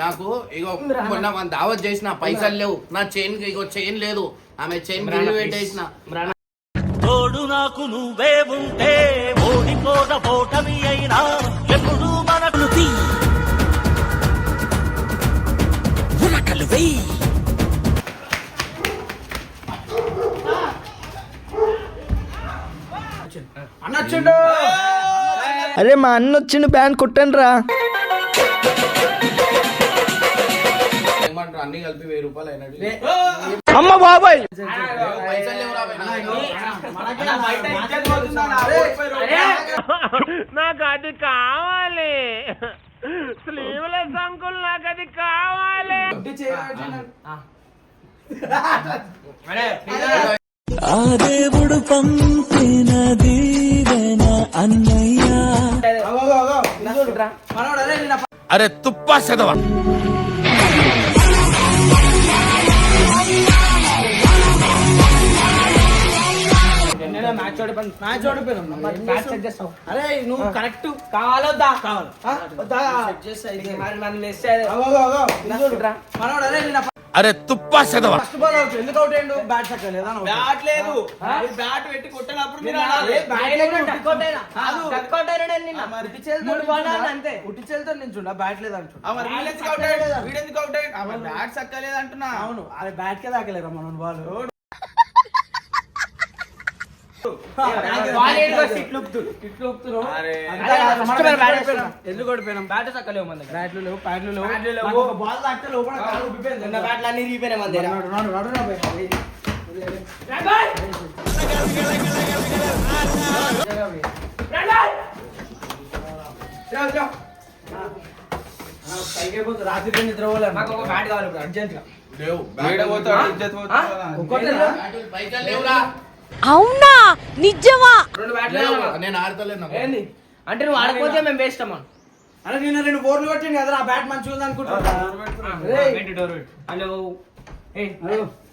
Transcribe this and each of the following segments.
నాకు ఇగో మొన్న మన దావత్ చేసిన పైసలు లేవు. నా చైన్ ఇగో చైన్ లేదు. ఆమె చైన్ గిల్లు పెట్టేసిన తోడు నాకు నువ్వే ఉంటే ఓడిపోద పోటమి అయినా ఎప్పుడు మనకు తీ. ఉరకలు వెయ్యి అరే మా అన్న వచ్చిండు బ్యాండ్ కొట్టండి రా ఏమంటారు? అన్ని కలిపి వెయ్యి రూపాయలు అయినట్టు అమ్మ బాబాయ్. నాకు అది కావాలి. స్లీవ్లెస్ అంకుల్ నాకు అది కావాలి. ఆ దేవుడు పంపిన దీవెన అన్నయ్య. అరే తుప్పా చదవ అరే నువ్వు కరెక్ట్ కావాలొద్దా కావాలి. అరే అరే తుప్పా చదవ ఫస్ట్ బాల్ అవుట్ ఎందుకు అవుట్ అయ్యిండు? బ్యాట్ చక్కలేదా బ్యాట్ లేదు. బ్యాట్ పెట్టి కొట్టినప్పుడు మీరు అంతే. ఉట్టి చేతితో నించుండ? బ్యాట్ లేదు బ్యాట్ చక్కలేదు అంటున్నా. అవును. అది బ్యాట్ కే దాకలేరా మనం వాళ్ళు ఎందుకు ఓడిపోయినాం బ్యాట్ చక్కలేవు మన బ్యాట్లు లేవు ప్యాడ్లు లేవు. బాల్ తాకితే లోపల కాలు ఉబ్బిపోయింది బ్యాట్లు అన్ని రీపోయినాయి మన దగ్గర. నడు నడు రాత్రి నిద్ర పోలేదు నాకు ఒక బ్యాట్ కావాలి అర్జెంట్గా. లేవు. పైసలు లేవురా అవునా నిజమా. నేను ఆడతలేను ఏంది అంటే నువ్వు ఆడకపోతే మేము వేస్ట్ అమ్మా అరే నేను రెండు బోర్లు కొట్టింది కదా ఆ బ్యాట్ మంచిగా ఉంది అనుకుంటున్నా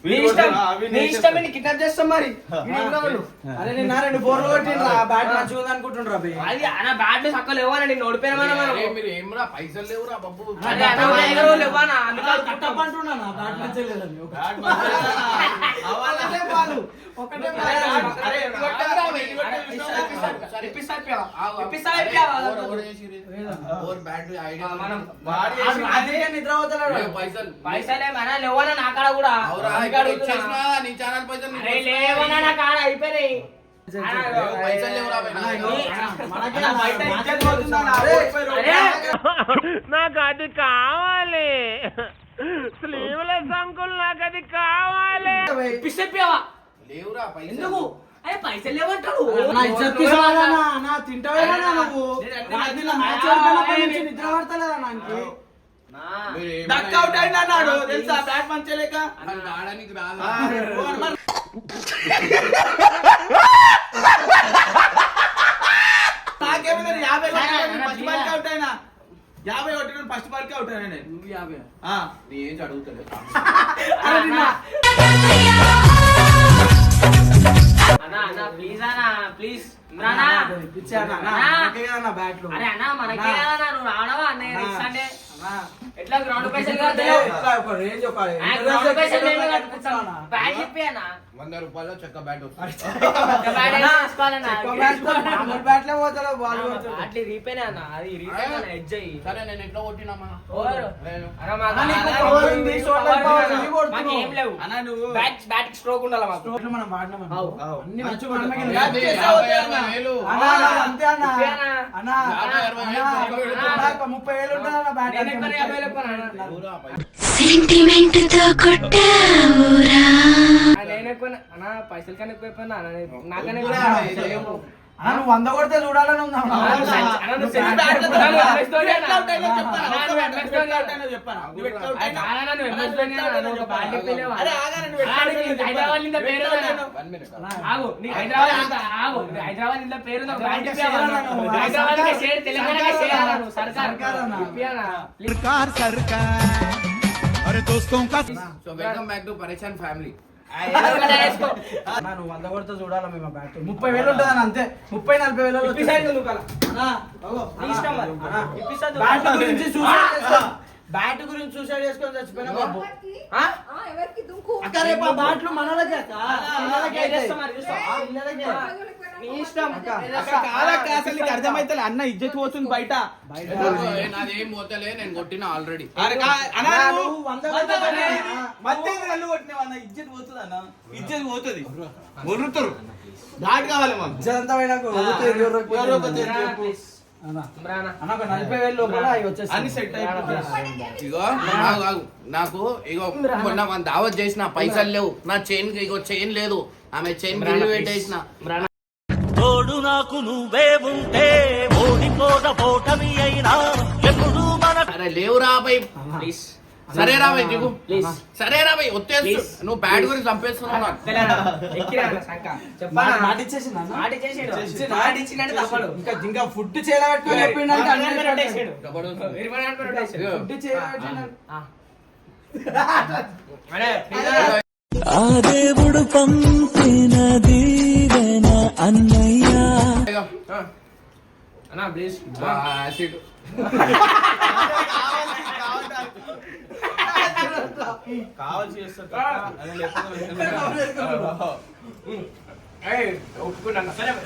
నీ ఇష్టం నీ ఇష్టమే నీ కిడ్నాప్ చేస్తాం మరి. అరే నిన్న రెండు బోర్లు కొట్టిండ్రా. ఆ. బ్యాట్ మంచిగా ఉంది అనుకుంటుండ్రా బే. అది అన్న బ్యాట్ సక్కలు ఇవ్వనా నేను ఓడిపోయినా మనం. మీరు ఏమ్రా పైసలు లేవురా బాబు. అదే అన్న మా దగ్గర ఇవ్వనా అందుకే కట్టప్ అంటున్నా నా బ్యాట్ మంచిగా లేదని. బాలు. ఒకటే. అరే, కొట్టారా? సరే. ఇప్పిస్తా. ఇప్పిస్తా బ్యాట్ ఐడియా మనం నిద్ర పైసలు. పైసలేమన్నా లేవనా నా కాడ కూడా? అవురా ఇచ్చేసినా నీ ఛానల్ పైసలు అరే కాడ అయిపోయినాయి. పైసలు లేవురా నాకు అది కావాలి. స్లీవ్లెస్ అంకుల్ నాకు అది కావాలి. ఇప్పిస్తే ఇప్పియావా? లేవురా పైసలు. ఎందుకు? అరే పైసలు లేవంటాడు. నా ఇజ్జత్ తీసుకోవాలన్నా నా తింటావేనా నువ్వు? నిద్ర పడతలేదా నాకు డక్ అవుట్ అయింది అన్నాడు తెలుసా? బ్యాట్ మంచిగా లేక అసలు ఆడడానికి రాదు. నాకేమైంది యాభై కొట్టినాను ఫస్ట్ బాల్ అవుట్ అయినా? యాభై కొట్టినాను ఫస్ట్ బాల్ అవుట్ అయినా నేను? నువ్వు యాభై. ఆ. నీ ఏం అడుగుతలేదు. అన్నా అన్నా ప్లీజ్ అన్నా ప్లీజ్ అన్నా ఇచ్చానా అన్నా. నా బ్యాట్లు అరే అన్నా మనకే. కదా నువ్వు. ఎట్లా గ్రౌండ్ పైసలు వంద రూపాయలు చెక్క బ్యాట్ బ్యాట్లే పోతాడు బాల్ అట్లా రీపేనే అన్న. అది రీపేనే ఎడ్జ్ అయ్యి. సరే నేను ఎట్లా కొట్టినామా. ఏం లేవు. అన్నా నువ్వు బ్యాట్ బ్యాట్ స్ట్రోక్ ఉండాలి మాకు? స్ట్రోక్లు మనం వాడినాం. అన్ని వేలు. అన్నా, అన్నా, ముప్పై వేలు అన్న బ్యాట్ సెంటిమెంట్తో కొట్టావురా. పైసలు కన్నా ఎక్కువ నువ్వు వంద కొడితే చూడాలని నీకు హైదరాబాద్ పేరు సర్కార్? So welcome back to Pareshan family నువ్వు వంద కొడితే చూడాలా మేము బ్యాట్ ముప్పై వేలు ఉంటుంది అంతే. ముప్పై నలభై వేలు అన్నా, అగో, అన్నా, బ్యాట్ గురించి బ్యాట్ గురించి సూసైడ్ చేసుకొని చచ్చిపోయినా బాబు. ఎవరికి దుంకు? అక్క రేపు ఆ బ్యాట్లు మనోళ్ళకే అయితే. ఆ, పిల్లలకే. అర్థమైతే అన్న ఇజ్జత్ పోతుంది బయట. ఏ, నాదేం పోతలే నేను కొట్టిన ఆల్రెడీ. మధ్య కళ్ళు ఇజ్జత్ పోతుంది అన్న? ఇజ్జత్ పోతుంది. మొర్రుతారు ఘాట్ కావాలి మాకు. నాకు ఇగో మొన్న మన దావత్ చేసిన పైసలు లేవు. నా చైన్ ఇగో చైన్ లేదు. ఆమె చైన్ పెట్టేసిన. తోడు నాకు నువ్వే ఉంటే ఓడిపోద పోటమి అయినా ఎప్పుడు మన అరే లేవురా బై సరే రా బై దిగు. సరే రా బై వచ్చేస్తు నువ్వు బ్యాట్ గురించి చంపేస్తున్నావు. ఇంకా ఇంకా ఫుడ్ చేయలేబెట్టుకొని ఆ దేవుడు పంపిన దీవెన అన్నయ్య. ఇగో, ఆ, యాసిడ్. కావాల్సి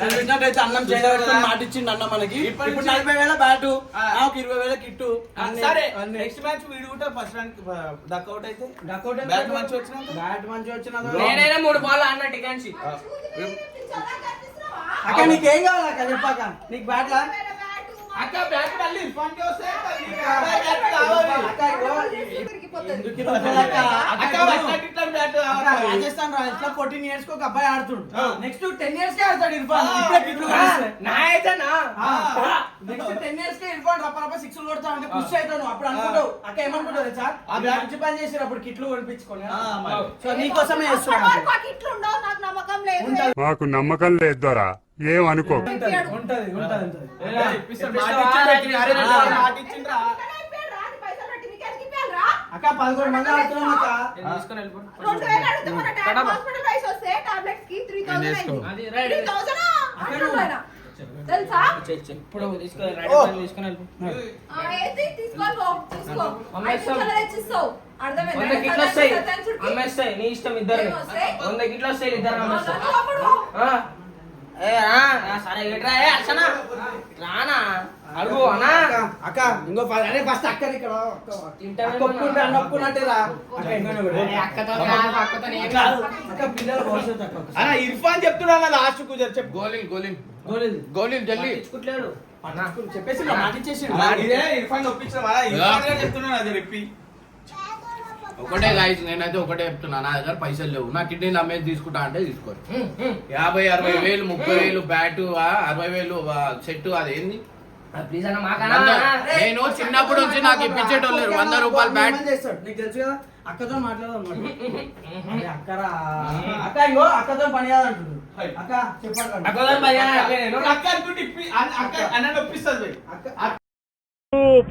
చూసినట్టయితే అన్నం చేయలేబెట్టుకొని మాట ఇచ్చిండు అన్న మనకి. ఇప్పుడు నలభై వేల బ్యాటు. నాకు ఇరవై వేల కిట్టు. సరే నెక్స్ట్ మ్యాచ్ వీడు కూడా ఫస్ట్ ర్యాంక్ డక్అవుట్ అయితే? బ్యాట్ మంచి వచ్చినా బ్యాట్ మంచి వచ్చిన నేనైనా మూడు బాల్ అన్న టికాన్సి అక్క నీకేం కావాలి అక్క? చెప్పాక నీకు బ్యాట్ లా? అక్క బ్యాట్ మళ్ళీ వస్తే రాజస్థాన్ రాయల్స్లో ఫోర్టీన్ ఇయర్స్కి ఒక అబ్బాయి ఆడుతుడు. నెక్స్ట్ టెన్ ఇయర్స్ కే ఆడతాడు ఇర్ఫాన్. ఇప్పుడే కిట్లు కొనిస్తే. నా అయితేనా నెక్స్ట్ టెన్ ఇయర్స్ కే ఇర్ఫాన్ రప్ప రప్ప సిక్స్ కొడతా అంటే పుష్ అవుతాను అప్పుడు అనుకుంటావు. అక్క ఏమనుకుంటావు సార్ ఆ బ్యాట్- మంచి పని చేసారు అప్పుడు కిట్లు కొనిపించుకొని. సో నీకోసమే చేస్తున్నాను. నాకు నమ్మకం లేదు. మాకు నమ్మకం లేదు దొరా. ఏం అనుకో? అక్క పదకొండు మంది ఆడుతున్నాం అక్క తెలుసా ఇప్పుడు తీసుకొని? వంద గిట్లు వస్తాయి. అమ్మేస్తాయి నీ ఇష్టం ఇద్దరు? వంద గిట్లు వస్తాయి ఇద్దరు అమ్మేస్తాయి సరే ఏట్రా ఏ అర్చనా రానా? అడుగు అన్నా. అక్క, ఇంకో అరే ఫస్ట్ అక్క ఇక్కడ ఒప్పుకుంటే అన్న ఒప్పుకున్నట్టే రా. అన్న ఇర్ఫాన్ చెప్తున్నా లాస్ట్కు జర చెప్పు గోళీలు గోలీది. గోళీలు జల్లి. చెప్పేసి ఇర్ఫాన్ ఒప్పించిన చెప్తున్నాను అది చెప్పి ఒకటే గాయస్ నేనైతే ఒకటే చెప్తున్నా. నా దగ్గర పైసలు లేవు. నా కిడ్నీలు అమ్మేది తీసుకుంటా అంటే తీసుకోరు. యాభై అరవై వేలు ముప్పై వేలు బ్యాటు అరవై వేలు సెట్ అదేంది ప్లీజ్ అన్న మాకన్నా వంద- అన్నా. నేను చిన్నప్పటి నుంచి నాకు ఇప్పించేటోళ్ళు. వంద రూపాయలు బ్యాట్? నీకు తెలుసు కదా అక్కతో మాట్లాడదాం. అక్కరా. అక్క ఇంకో అక్కతో పని కాదంటుడు అక్క చెప్పండి. అక్క అనుకుంటే అక్క అన్న ఒప్పిస్తుంది అక్క.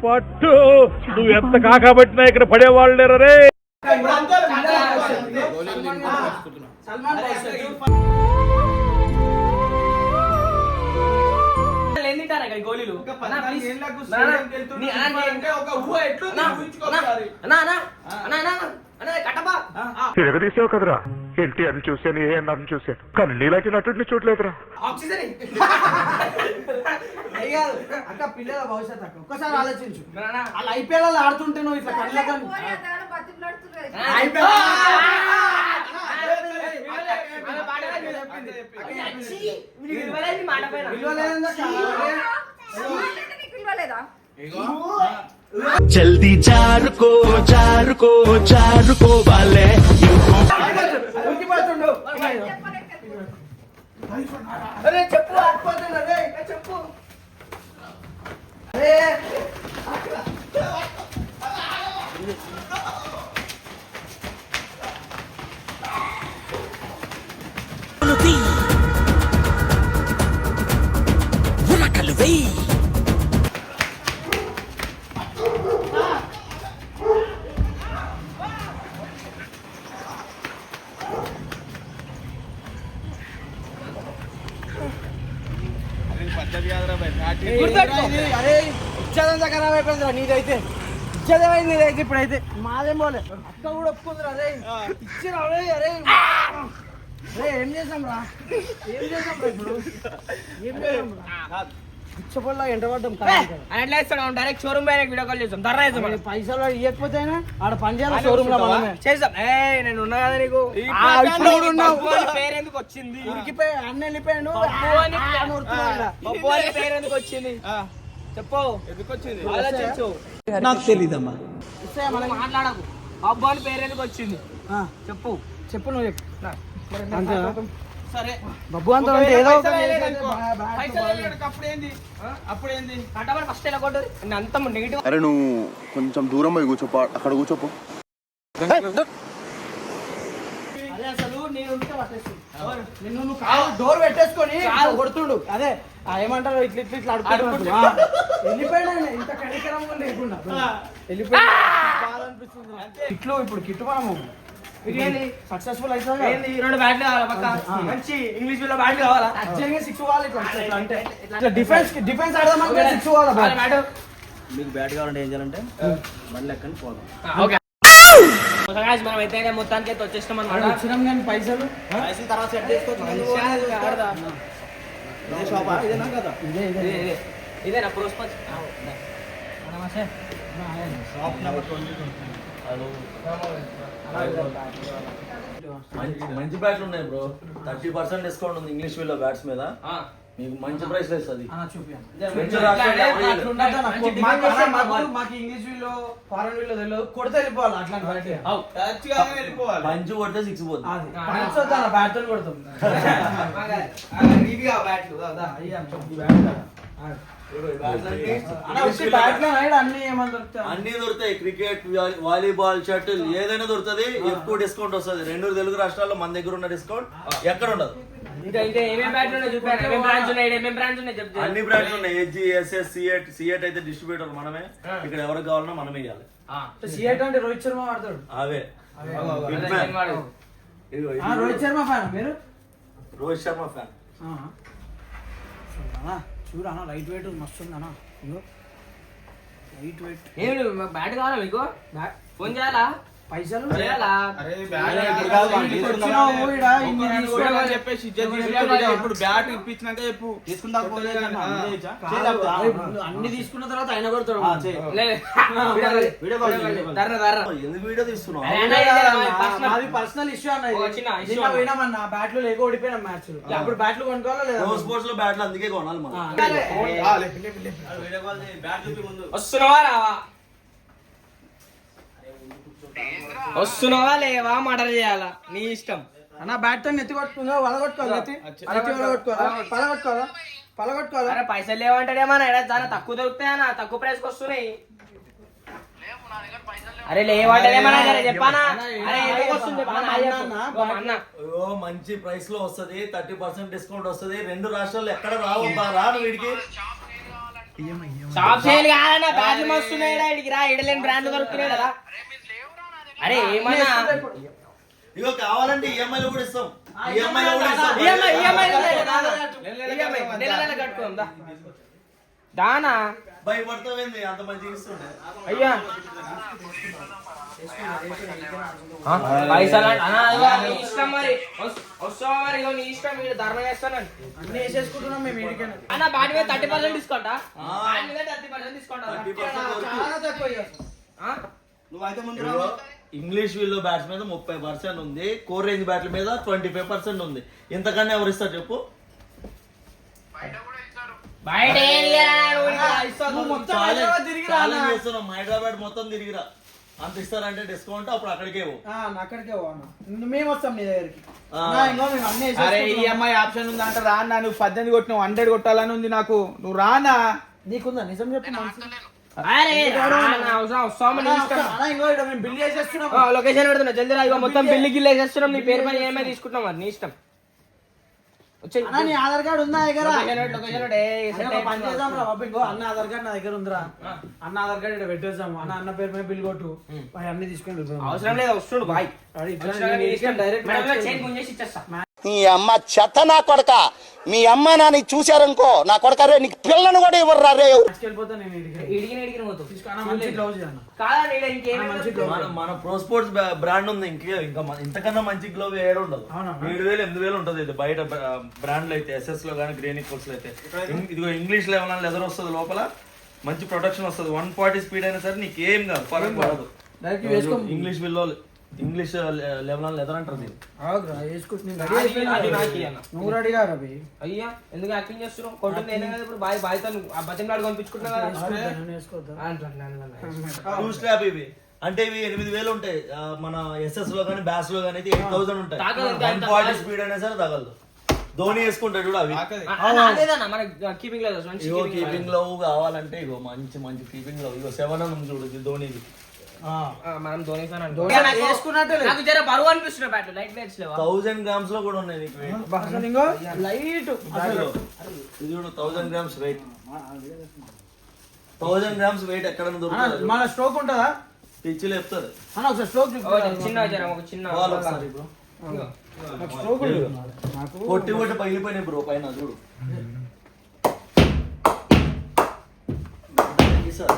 పట్టు. నువ్వు ఎంత కాకబట్టినా ఇక్కడ పడేవాళ్ళు లేరు రే? సల్మాన్ గోళీలు. ఒక ఊహ ఎట్లుంది తిరగదీసావు కదరా ఎన్టీఆర్ని చూశాను ఏ అన్నారని చూశాను కానీ నీలాంటి నటుడిని చూడలేదురా ఆక్సిజన్. అక్క పిల్లల భవిష్యత్తు అక్క ఒక్కసారి ఆలోచించు. వాళ్ళు ఐపీఎల్ ఆడుతుంటే నువ్వు ఇట్లా విలువలేదా జల్దీ జారుకో జారుకో జారుకో. అరే చెప్పు ఆడిపోతుండు, అరే, ఇంకా చెప్పు. అరే ఇచ్చేదంతా ఖరాబ్ అయిపోయిందిరా నీదైతే. ఇచ్చేదేమైంది నీదైతే ఇప్పుడైతే. మాదేం పోలే. అక్క కూడా ఒప్పుకుందిరా అరే. ఇచ్చిరా అరే అరే. అరే ఏం చేసాం రా ఏం చేసాం రా ఇప్పుడు? ఏం చేసాం రా అట్లా డైరెక్ట్ షోరూమ్ పైన వీడియో కాల్ చేస్తాం ధర వేస్తాం మనం. పైసలు ఇవ్వకపోతే ఆడ పని చేయాలి షోరూమ్లో మనమే. చేస్తాం ఏ నేను ఉన్నా కదా నీకు. ఆ, ఇప్పుడు కూడా ఉన్నావు. పప్పు అని పేరు ఎందుకు వచ్చింది? ఉరికిపోయి అన్న వెళ్ళిపోయాడు పప్పు అని ఆ, అని ఉరుకుతున్నాడు ఈడ. పప్పు అని పేరు ఎందుకు వచ్చింది? చెప్పు. ఎందుకు వచ్చింది? ఆలోచించు. నాకు తెలీదమ్మా? మాట్లాడకు. పప్పు అని పేరు ఎందుకు వచ్చింది? చెప్పు. చెప్పు నువ్వు చెప్పు? సరే. అంత అంటే ఏదో అప్పుడేంది ఫస్ట్ అంత నెగిటివ్ అరే నువ్వు కొంచెం దూరం పోయి కూర్చోపో అక్కడ కూర్చోపో. అదే అసలు నేను ఉంటే పట్టేస్తుంది. నిన్ను నువ్వు కాదు డోర్ పెట్టేసుకొని ఇట్లా కొడుతుండు. అదే ఏమంటారు ఇట్లా ఇట్లా ఇట్లా అడుగుతున్నాడు ఆ, వెళ్ళిపోయాడు ఇంత కనికరంగా లేకుండా. వెళ్ళిపోయాడు. బాధ అనిపిస్తుంది నాకు. కిట్లు ఇప్పుడు కిట్టు సక్సెస్ఫుల్ అవుతుంది ఏంది? రెండు బ్యాట్లు కావాలా పక్క? మంచి ఇంగ్లీష్లో బ్యాట్లు కావాలా? ఖచ్చితంగా సిక్స్ కావాలి ఇట్లా అంటే. ఇట్లా డిఫెన్స్ డిఫెన్స్ ఆడదామంటే సిక్స్ కావాలి బ్యాట్ మీకు బ్యాట్ కావాలంటే ఏం చేయాలంటే బండి లెక్కని పోదాం. ఓకే. మనం అయితే మొత్తానికి అయితే వచ్చేసినాం అనమాట వచ్చినాం కానీ పైసలు పైసలు తర్వాత సెట్ చేసుకోవచ్చు. ఇదే షాపా ఇదేనా కదా? ఇదే ఇదే. ఇదేనా? పురుష్ మంచి మంచి బ్యాట్లు ఉన్నాయి బ్రో థర్టీ పర్సెంట్ డిస్కౌంట్ ఉంది ఇంగ్లీష్ వీళ్ళ బ్యాట్స్ మీద. మీకు మంచి ప్రైస్ అన్న చూపియండి మంచి కొడితే సిక్స్ పోతుంది అది. బ్యాట్ కొడతాం. అన్న, అన్ని దొరుకుతాయి అన్ని. క్రికెట్ వాలీ- వాలీబాల్ షటిల్ ఏదైనా దొరుకుతుంది. ఎక్కువ డిస్కౌంట్ వస్తుంది. రెండు తెలుగు రాష్ట్రాల్లో మన దగ్గర ఉన్న డిస్కౌంట్ ఎక్కడ ఉండదు. ఏమేమి బ్రాంచ్ ఉన్నాయి అన్ని brands A G S S CEAT CEAT అయితే డిస్ట్రిబ్యూటర్ మనమే. ఇక్కడ ఎవరికి కావాలన్నా మనమే ఇవ్వాలి సిఎట్ అంటే రోహిత్ శర్మ వాడతాడు. అవే. రోహిత్ శర్మ ఫ్యాన్ మీరు? రోహిత్ శర్మ ఫ్యాన్. అన్న చూడు అన్న లైట్ వెయిట్ మస్తు ఉంది అన్న. లైట్ వెయిట్ ఏమి మాకు బ్యాట్ కావాలా మీకు? ఫోన్ చేయాలా? పైసలు బ్యాట్ చెప్పేసి. ఇప్పుడు బ్యాట్ ఇప్పించినాక చెప్పు. అన్ని. తీసుకున్న తర్వాత ఆయన కొడతాడు. లే, వీడియో పర్సనల్ ఇష్యూ అన్న. పోయినామన్నా బ్యాట్లు లేక ఓడిపోయినాం మ్యాచ్ అప్పుడు బ్యాట్లు కొనుక్కోవాలా లేదా? ప్రో స్పోర్ట్స్లో బ్యాట్లు అందుకే కొనాలి మనం. ఆ, వీడియో కాల్ చేయి బ్యాట్ చూపి ముందు. వస్తున్నావా రావా వస్తున్నావా లేవా? మర్డర్ చేయాలా? నీ ఇష్టం. అన్న బ్యాట్తో నెత్తి కొట్టుకుందా? వల కొట్టుకోవాలా నెత్తి? అరే పైసలు లేవంటాడేమన్నా చాలా తక్కువ దొరుకుతాయన్నా తక్కువ ప్రైస్కి వస్తున్నాయి. అరే అన్న, అన్న. అన్న, అన్న మంచి ప్రైస్లో వస్తది. థర్టీ పర్సెంట్ డిస్కౌంట్ వస్తది. రెండు రాష్ట్రాల్లో ఎక్కడ రావు? బా, రా నువ్వు వీడికి షాప్ సేల్ కాదన్నా మస్తున్నాయి రా ఇడలేని బ్రాండ్ దొరుకుతున్నాయి కదా. అరే ఏమన్నా? ఇగో కావాలంటే ఈఎంఐ కూడా ఇస్తాం. ఈఎంఐ కూడా ఇస్తాం. ఈఎంఐ ఈఎంఐ ఈఎంఐ నెల నెల కట్టుకుందాం. దానా? భయపడతావేంది అంత మంచిగా ఇస్తుండే. అయ్యా. పైసలు ఇష్టం మరి. వస్- వస్తావా మరి ఇగో నీ ఇష్టం మీరు ధర్మ చేస్తానండి అన్ని వేసేసుకుంటున్నాం మేము వీడికైనా అన్న బాటి మీద థర్టీ పర్సెంట్ డిస్కౌంట్? బాటి మీద థర్టీ పర్సెంట్ డిస్కౌంట్? 30% వరకు. చాలా తక్కువ ఇక. నువ్వైతే ముందు ఇంగ్లీష్ వీళ్ళు బ్యాట్స్ మీద ముప్పై పర్సెంట్ ఉంది. కోర్ రేంజ్ బ్యాట్ల మీద ట్వంటీ ఫైవ్ పర్సెంట్ ఉంది. ఇంతకన్నా ఎవరు ఇస్తారు చెప్పు? హైదరాబాద్ మొత్తం తిరిగిరా. అంత ఇస్తారంటే డిస్కౌంట్ అప్పుడు అక్కడికే పో. ఆ, నా అక్కడికే. మేము వస్తాం నీ దగ్గరికి అరే. ఈఎంఐ ఆప్షన్ ఉంది అంటే రానా నువ్వు పద్దెనిమిది కొట్టినావు హండ్రెడ్ కొట్టాలని ఉంది నాకు. నువ్వు రానా నీకుందా? నిజం చెప్పు లొకేషన్ పెడుతున్నా జల్దీ రా మొత్తం బిల్లు గిల్లు వేసేస్తున్నాం నీ పేరు పైన ఏమై తీసుకుంటున్నాం మరి నీ ఇష్టం? నీ ఆధార్ కార్డు ఉందా దగ్గర? అన్న ఆధార్ కార్డు నా దగ్గర ఉందిరా. అన్న ఆధార్ కార్డు ఇక్కడ పెట్టేద్దాం. అన్న అన్న పేరు మీద బిల్ కొట్టు. అన్ని తీసుకొని. అవసరం లేదు వస్తుడు బాయ్. డైరెక్ట్ నీ అమ్మ చెత్త నా కొడక. మీ అమ్మ నాన్న చూశారనుకో నా కొడక రే నీకు పిల్లను కూడా ఇవ్వరు రే. నేను మన ప్రో స్పోర్ట్స్ బ్రాండ్ ఉంది ఇంకా ఇంకా ఇంతకన్నా మంచి గ్లోవ్ ఏడు ఉండదు. అవునా? ఏడు వేలు ఎనిమిది వేలు ఉంటుంది ఇది. బయట బ్రాండ్లు అయితే ఎస్ఎస్లో కానీ గ్రేన్ ఈక్వల్స్లో అయితే. ఇదిగో ఇంగ్లీష్ లెవెల్ అని లెదర్ వస్తుంది లోపల మంచి ప్రొటెక్షన్ వస్తుంది. వన్ ఫార్టీ స్పీడ్ అయినా సరే నీకు ఏం కాదు. పడదు. English willow English level leather అంటారు దీన్ని ఆగురా, వేసుకుంటున్నా రెడీ అది- అయిపోయినా. అది కదా? నాకు ఇయ్యన్న. నువ్వు రెడీగా రవి? అయ్యా ఎందుకు యాక్టింగ్ చేస్తున్నావు? కొట్టింది నేనే కదా ఇప్పుడు బాయ్ బాయ్తో ఆ బతిమలాడు కనిపించుకుంటున్నా కదా? వేసుకోవద్దా? టూ ఇవి. అంటే ఇవి ఎనిమిది వేలు ఉంటాయి. ఆ, మన ఎస్ఎస్లో కానీ బ్యాస్లో కానీ అయితే ఎయిట్ థౌసండ్ ఉంటాయి. తాగదు, వన్ అంత ఫార్టీ బాగా- స్పీడ్ అయినా సరే తగలదు ధోని వేసుకుంటాడు చూడు అవి. ఆ, అన్న, అదేదన్న మన కీపింగ్ లేదు మంచి ఇగో keeping కీపింగ్లో కావాలంటే ఇగో మంచి మంచి కీపింగ్లో ఇగో సెవెన్ అని ఉంది చూడు ఇది ధోనిది. మనం ధోని ఫ్యాన్ ధోని వేసుకున్నట్టే లేదు. నాకు జర బరువు అనిపిస్తున్నా బ్యాట్ లైట్ లేవా? థౌసండ్ గ్రామ్స్లో కూడా ఉన్నాయి లైట్. ఇది చూడు thousand grams weight thousand grams weight ఎక్కడ దొరుకుతుంది మన స్ట్రోక్ ఉంటుందా? పిచ్చిలు చెప్తారు అన్న ఒకసారి స్ట్రోక్ చిన్న జర ఒక చిన్న స్ట్రోక్ కొట్టి కొట్టి పగిలిపోయినాయి బ్రో పైన చూడు. ఈసారి.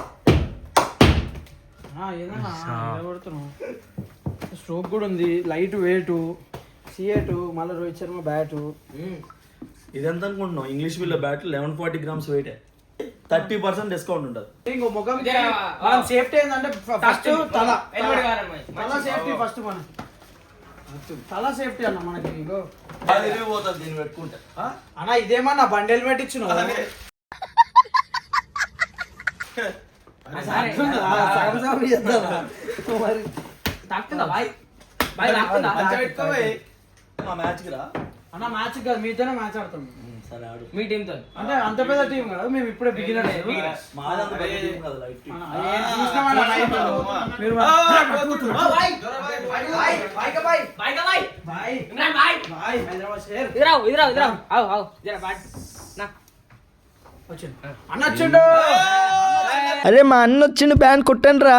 స్ట్రోక్ కూడా ఉంది. లైట్ వెయిట్ సిఏటు మళ్ళీ రోహిత్ శర్మ బ్యాటు. ఇది ఎంత అనుకుంటున్నావు? English willow bat eleven forty grams weight. Thirty percent discount ఉంటుంది. ఇంకో ముఖం మనం సేఫ్టీ ఏంటంటే ఫస్ట్ తల. తల. సేఫ్టీ ఫస్ట్ మన. తల సేఫ్టీ అన్న మనకి అది పోతుంది దీన్ని పెట్టుకుంటే. అన్న ఇదేమన్నా బండి హెల్మెట్ ఇచ్చిన మ్యాచ్ అన్న కాదు మీతోనే మ్యాచ్ ఆడతాం సరే ఆడు మీ టీమ్తో అంటే అంత పెద్ద టీం కదా మేము ఇప్పుడే బిగినర్ హైదరాబాద్ షేర్ ఇదరా ఇదరా ఇదరా ఆవు ఆవు జర బ్యాట్ నా వచ్చిండు అన్న వచ్చిండు. అరే మా అన్న వచ్చిండు బ్యాన్ కొట్టండి రా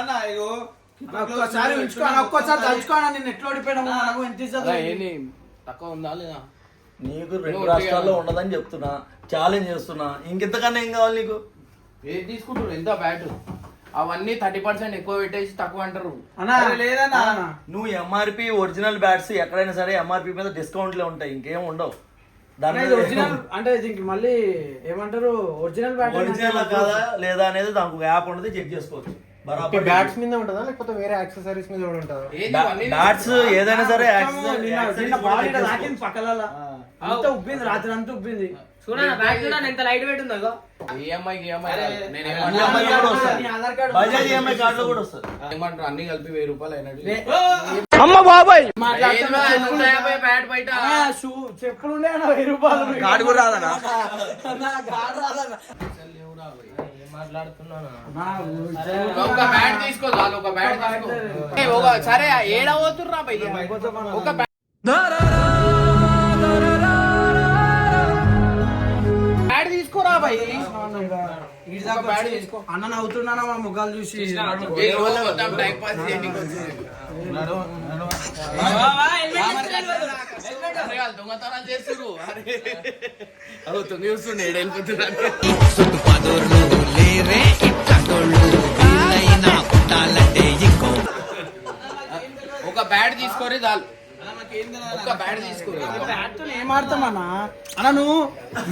ఏం తక్కువ ఒక్కసారి ఉంచుకో ఒక్కసారి నేను ఎట్లా ఎంత ఉందా. లేదా? నీకు రెండు రాష్ట్రాల్లో ఉండదని చెప్తున్నా ఛాలెంజ్ చేస్తున్నా. ఇంకెంతకన్నా ఏం కావాలి నీకు? ఏది తీసుకుంటారు ఎంత బ్యాట్? అవన్నీ థర్టీ పర్సెంట్ ఎక్కువ పెట్టేసి తక్కువ అంటారు. లేదన్నా. నువ్వు ఎంఆర్పి ఒరిజినల్ బ్యాట్స్ ఎక్కడైనా సరే ఎంఆర్పి మీద డిస్కౌంట్లే ఉంటాయి ఇంకేం ఉండవు. ఒరిజినల్ అంటే దీనికి మళ్ళీ ఏమంటారు? ఒరిజినల్ బ్యాట్ ఒరిజినల్ కాదా లేదా అనేది దానికి యాప్ ఉంటుంది చెక్ చేసుకోవచ్చు. బ్యాట్స్ మీద ఉంటుందా? లేకపోతే వేరే యాక్సెసరీస్ మీద కూడా ఉంటుందా? బ్యాట్స్ ఏదైనా సరే యాక్సెసరీస్. రాకింది పక్కల అంత ఉబ్బింది రాత్రి అంతా ఉబ్బింది చూడన్నా ఎంత లైట్ వెయిట్ ఉందో ఈఎంఐ ఈఎంఐ నేను బజాజ్ ఈఎంఐ కూడా వస్తుంది. ఏమంటారు అన్ని కలిపి వెయ్యి రూపాయలు అయినట్టు అమ్మ బాబాయ్! చెప్పులు వెయ్యి రూపాయలు. కార్డు కూడా రాదనా? అన్న, కార్డు రాదన్న. ఏం అన్న నవ్వుతున్నానా మా ముఖాలు చూసి అవుతుంది చూస్తుండే వెళ్ళిపోతున్నారు ఒక బ్యాట్ తీసుకోరి చాలు. ఒక బ్యాట్ అన్న? నువ్వు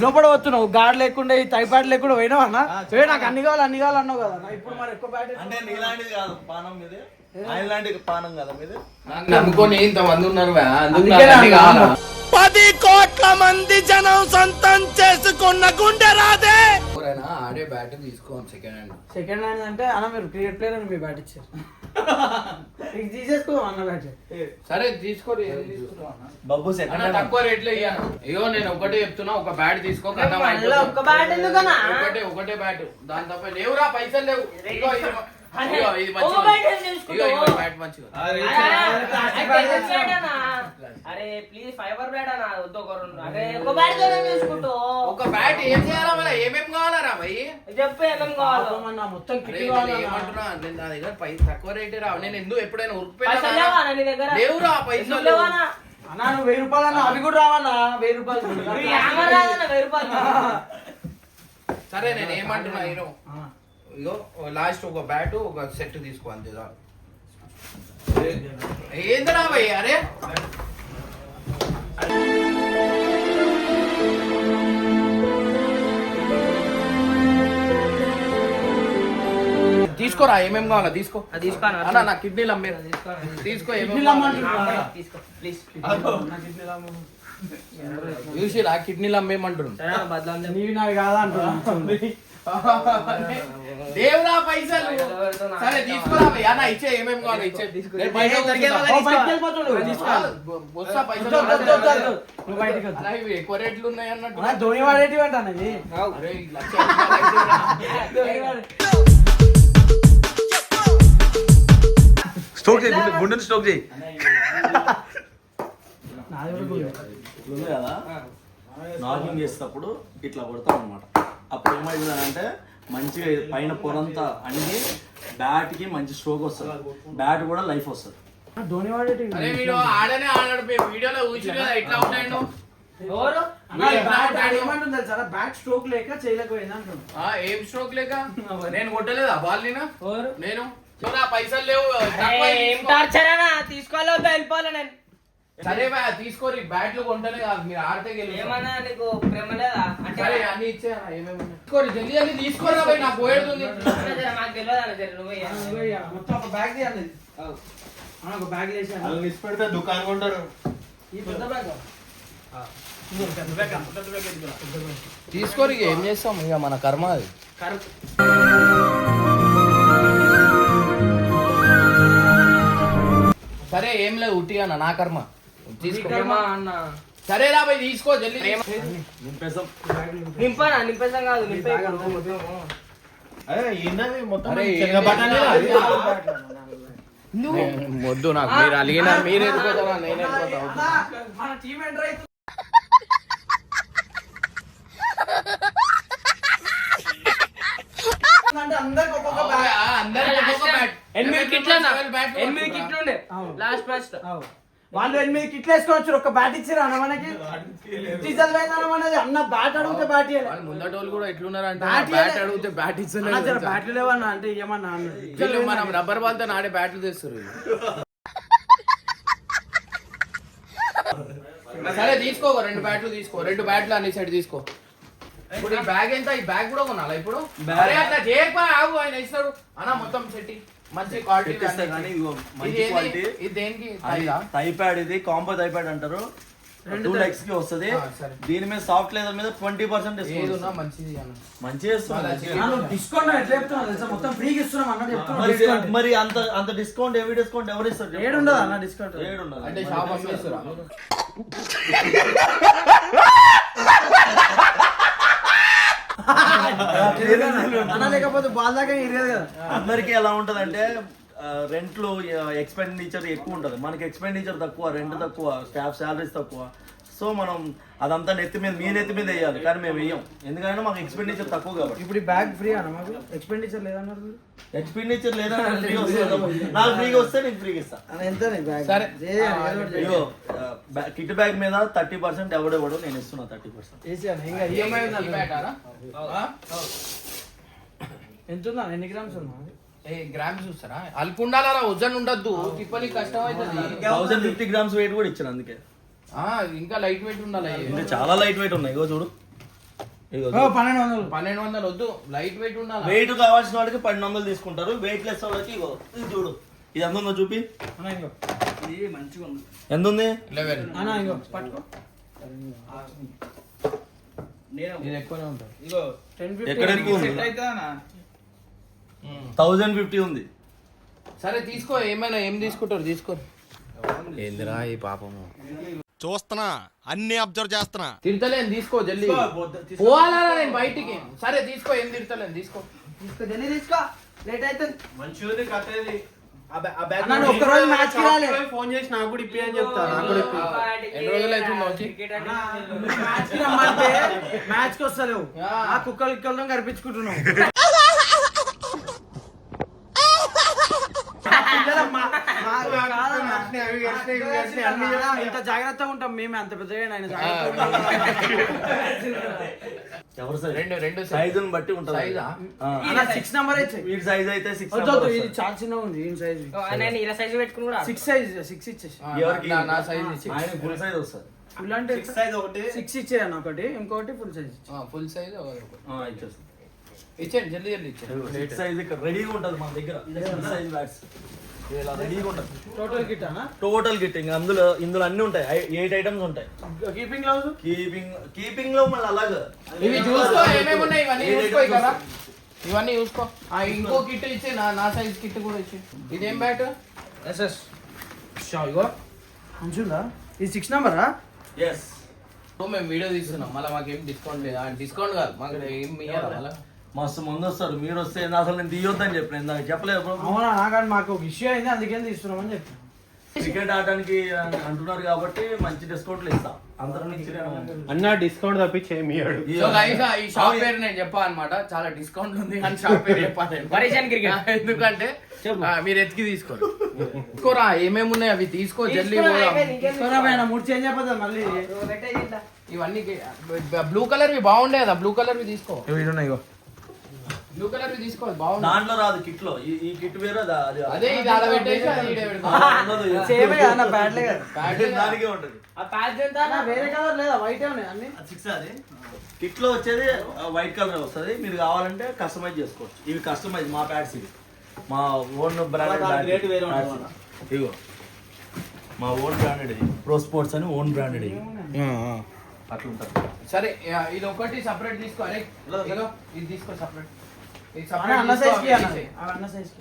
లోపల వస్తున్నావు గాడ్ లేకుండా ఈ టైపాడ్ లేకుండా పోయినావు అన్న? ఏ నాకు అన్ని కావాలి అన్ని కావాలి అన్నావు కదా. ఇప్పుడు మరి ఎక్కువ బ్యాట్ అంటే నీలాంటిది కాదు పానం మీదే. పానం కదా నమ్ముకొని ఇంతమంది ఉన్నారు అందుకు? పది కోట్ల మంది జనం సొంతం చేసుకున్న గుండె రాదే. ఆడే బ్యాట్ తీసుకోండి సెకండ్ హ్యాండ్ సెకండ్ హ్యాండ్ అంటే అన్న మీరు క్రికెట్ ప్లేయర్ అని మీ బ్యాట్ ఇచ్చారు. ఇది తీసేసుకో అన్న బ్యాట్ సరే తీసుకోరి అన్న. సెకండ్ తక్కువ రేట్లో ఇయ్యాను. ఇగో నేను ఒకటే చెప్తున్నా ఒక బ్యాట్ తీసుకో మళ్ళీ ఒక్క బ్యాట్ ఎందుకన్నా? ఒకటే ఒకటే బ్యాట్. దాని తప్ప లేవురా పైసలు లేవు. అరే, ప్లీజ్ ఫైబర్ బ్యాట్ అన్న వద్దు ఒక రెండు. అరే ఒక బ్యాట్ ఏం తీసుకుంటావు ఒక బ్యాట్ ఏం చేయాలా మరి ఏమేం కావాలరా భయ్ చెప్పు ఏమేం కావాలో. మొత్తం నేను కావాలన్నా. ఏమంటున్నా? నేను నా దగ్గర పై తక్కువ రేటే రా. నేను ఎందుకు ఎప్పుడైనా లేవా ఉరుకుపోయినా ఎందుకు పైసలు లేవనా అన్నా? నువ్వు వెయ్యి రూపాయలు అన్న అవి కూడా రావన్నా? వెయ్యి రూపాయలు నువ్వు యామర్ రాదన్న వెయ్యి రూపాయలు. సరే నేను ఏమంటున్నా హీరో. ఇగో లాస్ట్ ఒక బ్యాట్ ఒక సెట్ తీసుకో అంతే. ఏందిరా భయ్ అరే? తీసుకోరా ఏమేం కావాలా? తీసుకో? అన్న నా కిడ్నీలు అమ్మే తీసుకో? తీసుకో ప్లీజ్ చూసిరా కిడ్నీలు చెప్పు. నీవి నావి కాదా అంటున్నా? దేవుడా పైసలు. సరే తీసుకోరా అన్న ఇచ్చే ఏమేం కావాలో ఇచ్చే. ఎక్కువ రేట్లు ఉన్నాయి అన్నట్టు. ధోని వాడేటివి అంట అన్నది స్టోక్ చేయి గుండె- గుండెని స్టోక్ చేయి. నాది కూడా కదా చేసేటప్పుడు ఇట్లా కొడతాం అనమాట అప్పుడు ఏమవుతుంది అంటే మంచిగా పైన పొరంతా అన్ని బ్యాట్కి మంచి స్ట్రోక్ వస్తుంది. బ్యాట్ కూడా లైఫ్ వస్తుంది. ధోని ఆడనే ఆడాడు. వీడియోలో ఇట్లా తెలుసా? బ్యాట్ స్ట్రోక్ లేక ఏం స్ట్రోక్ లేక? నేను కొట్టలేదా బాల్ నేను ఎవరు? నేను? పైసలు లేవు తీసుకోవాలో వెళ్ళిపోవాలి నేను. సరే బా తీసుకోరి బ్యాట్లు కొంటలే కాదు మీరు ఆడితే. ఏమన్నా నీకు ప్రేమ లేదా? అంటే సరే అన్ని ఇచ్చే ఏమేమి. తీసుకోరి జల్దీ జల్దీ తీసుకోరా భయ్ నాకు పోయేది అన్న, జర మాకు తెలియదు అన్న జర నువ్వే అన్నా, ఇదిగో ఇక మొత్తం ఒక బ్యాగ్ అన్న, ఒక బ్యాగ్ అన్న. వాళ్ళు పెడితే దుకాణం కొంటారు. ఈ పెద్ద బ్యాగ్. తీసుకోరి ఇక ఏం చేస్తాం? ఇక మన కర్మ అది. సరే ఏం లేదు ఉట్టి అన్న నా కర్మ. తీసుకో. ప్రేమ అన్న. సరే రా భయ్ తీసుకో నింపేసాం నింపనా నింపేసాం కాదు నింపే. వద్దు నాకు మీరు అలిగినా మీరు వెళ్ళిపోతారా నేను వెళ్ళిపోతా అన్నా, మన టీం ఎంటర్ అవుతుంది అంటే అందరికి ఒక్కొక్క బ్యాగ్ అందరికి ఒక్కొక్క బ్యాట్. ఎనిమిది కిట్లు ఎనిమిది కిట్లు ఉండే. లాస్ట్ ఫస్ట్ అవు. వాళ్ళు ఎనిమిది కిట్లు వేసుకోవచ్చు ఒక బ్యాట్ ఇచ్చారు అన్న మనకి? టీచర్ పోయిందన్న మనది? అన్న బ్యాట్ అడిగితే బ్యాట్ ఇవ్వలే ముందటోళ్ళు కూడా ఎట్లున్నారు అంటే బ్యాట్. అడిగితే బ్యాట్ ఇచ్చలేదు బ్యాట్లు లేవన్నా అంటే ఏమన్నా అన్నది మనం రబ్బర్ బాల్తో ఆడే బ్యాట్లు తెస్తారు వీళ్ళు. సరే తీసుకో రెండు బ్యాట్లు తీసుకో. రెండు బ్యాట్లు అన్ని సైడ్ తీసుకో. ఇప్పుడు ఈ బ్యాగ్ ఎంత? ఈ బ్యాగ్ కూడా కొనాలా ఇప్పుడు? అరే అట్లా చేయకపో ఆగు ఆయన ఇస్తాడు అన్న మొత్తం సెట్టి మంచి క్వాలిటీ కానీ ఇదిగో మంచి క్వాలిటీ ఇది దేనికి? టైప్యాడ్ ఇది కాంబో టైప్యాడ్ అంటారు. టూ లెగ్స్కి వస్తుంది. దీని మీద సాఫ్ట్ లెదర్ మీద ట్వంటీ పర్సెంట్ డిస్కౌంట్ మరి అంత అంత డిస్కౌంట్ ఏవి డిస్కౌంట్ ఎవరు ఇస్తారు? ఏడు ఉండదు అన్న డిస్కౌంట్ ఏడు ఉండదు అంటే షాప్ అమ్మేస్తారా అన్న లేకపోతే బాల్ దాకా కదా. అందరికి ఎలా ఉంటది అంటే రెంట్లు ఎక్స్పెండిచర్ ఎక్కువ ఉంటది. మనకి ఎక్స్పెండిచర్ తక్కువ రెంట్ తక్కువ స్టాఫ్ శాలరీస్ తక్కువ. సో మనం అదంతా నెత్తి మీద మీ నెత్తి మీద వేయాలి కానీ మేము వేయం. ఎందుకంటే మాకు ఎక్స్పెండిచర్ తక్కువ కాబట్టి. ఇప్పుడు ఈ బ్యాగ్ ఫ్రీ అన్న మాకు? ఎక్స్పెండిచర్ లేదన్నారు? ఎక్స్పెండిచర్ లేదా నాకు ఫ్రీ వస్తుంది నాకు ఫ్రీగా వస్తే నీకు ఫ్రీగా ఇస్తా. అన్న ఎంత బ్యాగ్? సరే. ఇగో కిట్ బ్యాగ్ మీద థర్టీ పర్సెంట్ ఎవడెవడో నేను ఇస్తున్నా థర్టీ పర్సెంట్? ఎంత ఉందా ఎన్ని గ్రామ్స్ ఏ గ్రామ్స్ చూస్తారా? అల్పుండాలా వజన్ ఉండద్దు. తిప్పని కష్టం అవుతుంది. థౌసండ్ ఫిఫ్టీ గ్రామ్స్ వెయిట్ కూడా ఇచ్చాను అందుకే. ఇంకా లైట్ వెయిట్ ఉండాలి. ఇంకా చాలా లైట్ వెయిట్ ఉన్నాయి. ఇగో చూడు. పన్నెండు వందలు. పన్నెండు వందలు వద్దు. లైట్ వెయిట్ ఉండాలి. వెయిట్ కావాల్సిన వాళ్ళకి పన్నెండు వందలు తీసుకుంటారు. వెయిట్ లెస్ వాళ్ళకి ఇగో ఇది చూడు. ఇది ఎంత ఉందో చూపి. ఇది మంచిగా ఉంది. ఎంత ఉంది? లెవెన్ పట్టుకో. థౌజండ్ ఫిఫ్టీ ఉంది? సరే తీసుకో. ఏమైనా ఏం తీసుకుంటారు? తీసుకో. ఏందిరా ఈ పాపము? చూస్తున్నా అన్ని అబ్జర్వ్ చేస్తున్నా. తిడతలేను తీసుకో జల్దీ పోవాలా నేను బయటికి? సరే తీసుకో ఏం తిడతలేను తీసుకో. తీసుకో జల్దీ తీసుకో. లేట్ అవుతుంది. మంచిగా కట్టేది. మ్యాచ్కి రాలే. ఫోన్ చేసి నాకు కూడా ఇప్పి అని చెప్తా నాకు కూడా ఇప్పి. ఎన్ని రోజులు అవుతుందో వచ్చి. మ్యాచ్కి రమ్మంటే మ్యాచ్కి వస్తలేవు. ఆ కుక్కలు కనిపించుకుంటున్నావు పిల్లలమ్మా. అన్నా, ఇంత జాగ్రత్తగా ఉంటాం మేమే అంత పెద్దగా ఆయన జాగ్రత్తగా ఎవరు సైజ్ రెండు రెండు సైజుని బట్టి ఉంటుంది సైజా? సిక్స్ నెంబర్ ఇచ్చే వీడి సైజ్ అయితే సిక్స్ వద్దు వద్దు, ఇది చాలా చిన్నగా ఉంది ఈ సైజ్ నేను ఇలా సైజు పెట్టుకుని కూడా సిక్స్ సైజ్ సిక్స్ ఇచ్చేసి. ఎవరికి? నా- నా సైజ్ ఇచ్చి ఆయన ఫుల్ సైజ్ వస్తుంది. ఫుల్ అంటే సిక్స్ సైజ్ ఒకటి. సిక్స్ ఇచ్చేయన్న ఒకటి ఇంకోటి ఫుల్ సైజ్ ఫుల్ సైజ్ ఆ, ఇచ్చేయండి జల్దీ జల్దీ ఇచ్చేయండి. సిక్స్ సైజ్ ఇక్కడ రెడీగా ఉంటుంది మన దగ్గర. సైజ్ బ్యాట్స్ ఇలా రెడీగా ఉంటుంది టోటల్ కిట్ టోటల్ గిట్ ఇంకా అందులో ఇందులో అన్ని ఉంటాయి. ఎయిట్ ఐటమ్స్ ఉంటాయి. కీపింగ్ గ్లౌజ్ కీపింగ్ కీపింగ్లో మళ్ళీ అలాగా. ఇవి చూసుకో ఏమేమి ఉన్నాయి? ఇవన్నీ చూసుకో కదా? ఇవన్నీ చూసుకో. ఆ ఇంకో కిట్ ఇచ్చి నా నా సైజ్ కిట్ కూడా ఇచ్చి. ఇదేం బ్యాట్ ఎస్ఎస్ ఇగో మంచిగా ఇది సిక్స్ నెంబరా ఎస్ సో మేము వీడియో తీస్తున్నాం. మళ్ళీ మాకేం డిస్కౌంట్ లేదు? డిస్కౌంట్ కాదు. మాకు ఏం ఇయ్యాలి మళ్ళీ? మస్తు మంది వస్తారు. మీరు వస్తే అసలు నేను తీయొద్దని చెప్పిన. ఇందాక చెప్పలేదు. అవునా? కానీ మాకు ఒక ఇష్యూ అయింది అందుకని తీస్తున్నామని చెప్పి క్రికెట్ ఆడడానికి అంటున్నారు కాబట్టి మంచి డిస్కౌంట్లు ఇస్తా. అందరం అన్న డిస్కౌంట్ తప్పించి ఏమి సో గైస్ ఈ షాప్ పేరు నేను చెప్పా అనమాట చాలా డిస్కౌంట్ ఉంది కానీ షాప్ పేరు వరేషన్ క్రికెట్ ఎందుకంటే ఆ, మీరు ఎత్తికి తీసుకోరు. తీసుకోరా ఏమేమి ఉన్నాయి అవి? తీసుకో తీసుకోరా పైన మూడు చేంజ్ అయిపోతుంది మళ్ళీ. ఇవన్నీ బ్లూ కలర్ వి బాగుండే కదా బ్లూ కలర్ వి తీసుకో. ఉన్నాయి బ్లూ కలర్ వి తీసుకో బాగుంది. దాంట్లో రాదు కిట్లో ఈ- ఈ కిట్ వేరే అది అది అదే. ఇది ఆడ పెట్టేసి అది ఈడ పెడతా. ఆ, ఉండదు ఇది. సేమ్ కదా గా. దానికే ఉంటది. ఆ ప్యాచ్ ఎంత? అన్న, వేరే కలర్ లేదా? వైట్ ఉన్నాయి అన్ని? సిక్స్ అది? కిట్లో వచ్చేది వైట్ కలర్ వస్తుంది. మీరు కావాలంటే కస్టమైజ్ చేసుకోవచ్చు. ఇవి కస్టమైజ్ మా ప్యాడ్స్ ఇవి. మా ఓన్ బ్రాండెడ్ రేట్ వేరే ఉంటుంది ఇగో మా ఓన్ బ్రాండెడ్ ఇది ప్రో స్పోర్ట్స్ అని ఓన్ బ్రాండెడ్ ఇది అట్లా ఉంటుంది సరే ఆ, ఇది ఒకటి సపరేట్ తీసుకో. అరే ఇదిగో, ఇది తీసుకో సపరేట్ అన్న, సైజ్కి అన్న అన్న సైజ్కి